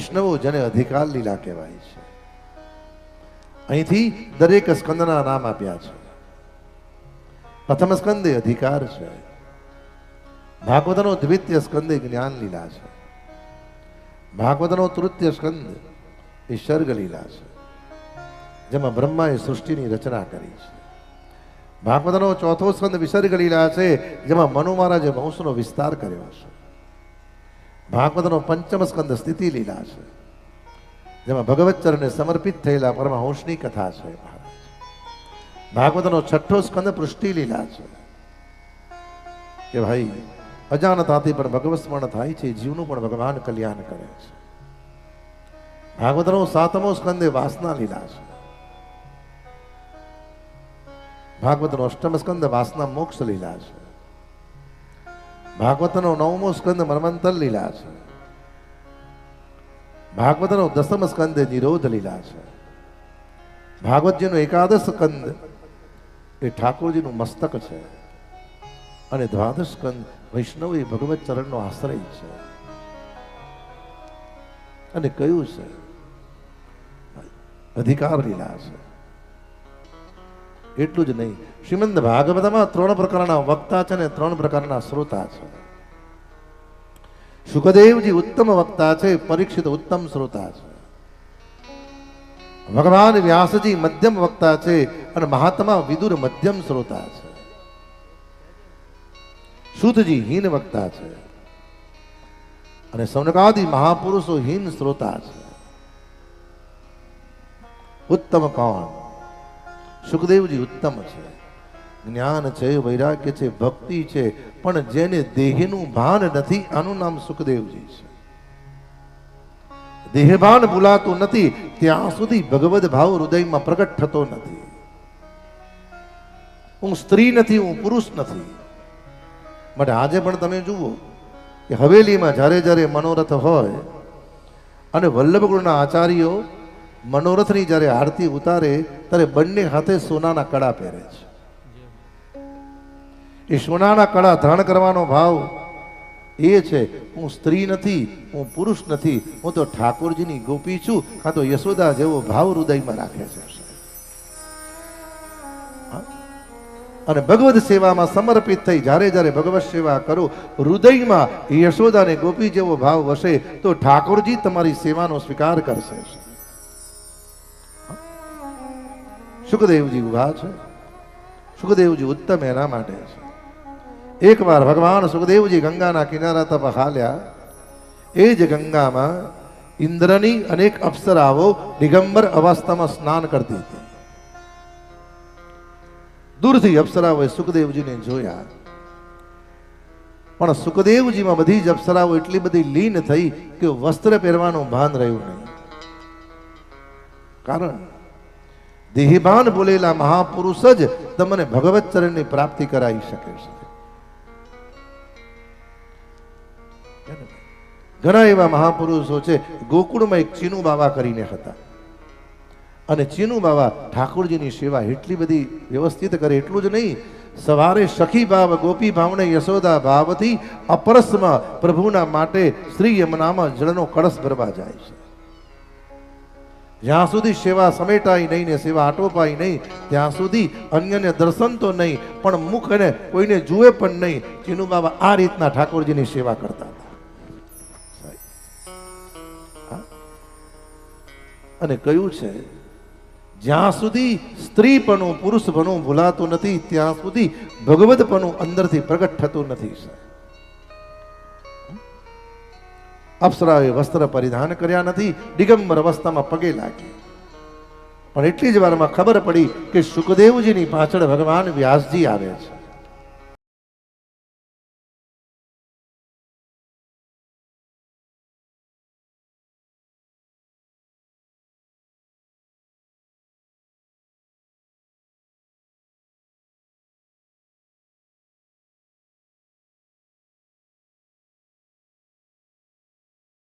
વૈષ્ણવો જેને અધિકાર લીલા કહેવાય છે. અહીંથી દરેક સ્કંદના નામ આપ્યા છે. પ્રથમ સ્કંદે અધિકાર છે. ભાગવતનો દ્વિતીય સ્કંદે જ્ઞાન લીલા છે. ભાગવતનો તૃતીય સ્કંદ એ સર્ગ લીલા છે. જેમાં બ્રહ્માએ સૃષ્ટિની રચના કરી છે. ભાગવતનો ચોથો સ્કંદ વિસર્ગ લીલા છે, જેમાં મનુ મહારાજે વંશનો વિસ્તાર કર્યો છે. ભાગવતનો પંચમ સ્કંદ સ્થિતિ લીલા છે જેમાં ભગવત ચરણને સમર્પિત થયેલા પરમહંસની કથા છે ભાગવતનો છઠ્ઠો સ્કંદ પૃષ્ટિ લીલા છે કે ભાઈ અજાણતાથી પણ ભગવત સ્મરણ થાય છે જીવનું પણ ભગવાન કલ્યાણ કરે છે ભાગવતનો સાતમો સ્કંદ વાસના લીલા છે ભાગવતનો અષ્ટમ સ્કંદ વાસના મોક્ષ લીલા છે ભાગવતનો નવમો સ્કંદ મર્મંતર લીલા છે. ભાગવતનો દસમ સ્કંદ નિરોધ લીલા છે. ભાગવતજીનો એકાદશ સ્કંદ એ ઠાકોરજીનું મસ્તક છે. અને દ્વાદશ સ્કંદ વૈષ્ણવ એ ભગવત ચરણનો આશ્રય છે. અને કયું છે? અધિકાર લીલા છે. એટલું જ નહીં. શ્રીમંદ ભાગવતમાં ત્રણ પ્રકારના વક્તા છે અને ત્રણ પ્રકારના શ્રોતા છે. સુખદેવજી ઉત્તમ વક્તા છે, પરીક્ષિત ઉત્તમ શ્રોતા છે. ભગવાન વ્યાસજી મધ્યમ વક્તા છે અને મહાત્મા વિદુર મધ્યમ શ્રોતા છે. શુદ્ધજી હીન વક્તા છે. અને સૌનકાદી મહાપુરુષો હીન શ્રોતા છે. ઉત્તમ કોણ? સુખદેવજી ઉત્તમ છે. જ્ઞાન છે, વૈરાગ્ય છે, ભક્તિ છે, પણ જેને દેહનું ભાન નથી, આનું નામ સુખદેવજી છે. દેહભાન ભૂલાતું નથી, ત્યાં સુધી ભગવદ ભાવ હૃદયમાં પ્રગટ થતો નથી. હું સ્ત્રી નથી, હું પુરુષ નથી. માટે આજે પણ તમે જુઓ કે હવેલીમાં જ્યારે જ્યારે મનોરથ હોય અને વલ્લભગુરુના આચાર્યો મનોરથની જ્યારે આરતી ઉતારે, ત્યારે બંને હાથે સોનાના કડા પહેરે છે. એ સોનાના કડા ધારણ કરવાનો ભાવ એ છે, હું સ્ત્રી નથી, હું પુરુષ નથી, હું તો ઠાકોરજીની ગોપી છું કાં તો યશોદા જેવો ભાવ હૃદયમાં રાખે છે. અને ભગવત સેવામાં સમર્પિત થઈ, જ્યારે જ્યારે ભગવત સેવા કરો, હૃદયમાં યશોદાને ગોપી જેવો ભાવ વસે, તો ઠાકોરજી તમારી સેવાનો સ્વીકાર કરશે. સુખદેવજી ઊભા છે. સુખદેવજી ઉત્તમ એના માટે છે. એકવાર ભગવાન સુખદેવજી ગંગાના કિનારા તપ હાલ્યા. એ જ ગંગામાં ઇન્દ્રની અનેક અપ્સરાઓ દિગંબર અવસ્થામાં સ્નાન કરતી હતી. દૂરથી અપ્સરાઓએ સુખદેવજીને જોયા. પણ સુખદેવજીમાં બધી જ અપ્સરાઓ એટલી બધી લીન થઈ કે વસ્ત્ર પહેરવાનું ભાન રહ્યું નહીં. કારણ દેહભાન બોલેલા મહાપુરુષ જ તમને ભગવત ચરણની પ્રાપ્તિ કરાવી શકે છે. ઘણા એવા મહાપુરુષો છે, ગોકુળમાં એક ચીનુ બાવા કરીને હતા. અને ચીનુ બાવા ઠાકોરજીની સેવા એટલી બધી વ્યવસ્થિત કરે એટલું જ નહીં, સવારે સખી ભાવ, ગોપી ભાવને યશોદા ભાવથી અપરસમાં પ્રભુના માટે શ્રી યમુનામાં જળનો કળશ ભરવા જાય છે. જ્યાં સુધી સેવા સમેટાય નહીં ને સેવા આટોપાય નહીં, ત્યાં સુધી અન્યને દર્શન તો નહીં, પણ મુખ અને કોઈને જુએ પણ નહીં ચીનુ બાબા આ રીતના ઠાકોરજીની સેવા કરતા હતા. અને કયું છે, જ્યાં સુધી સ્ત્રીપણું પુરુષપણું ભૂલાતું નથી, ત્યાં સુધી ભગવતપણું અંદરથી પ્રગટ થતું નથી અપ્સરાએ વસ્ત્ર પરિધાન કર્યા નથી, દિગંબર અવસ્થામાં પગે લાગી પણ એટલી જ વારમાં ખબર પડી કે સુખદેવજીની પાછળ ભગવાન વ્યાસજી આવે છે.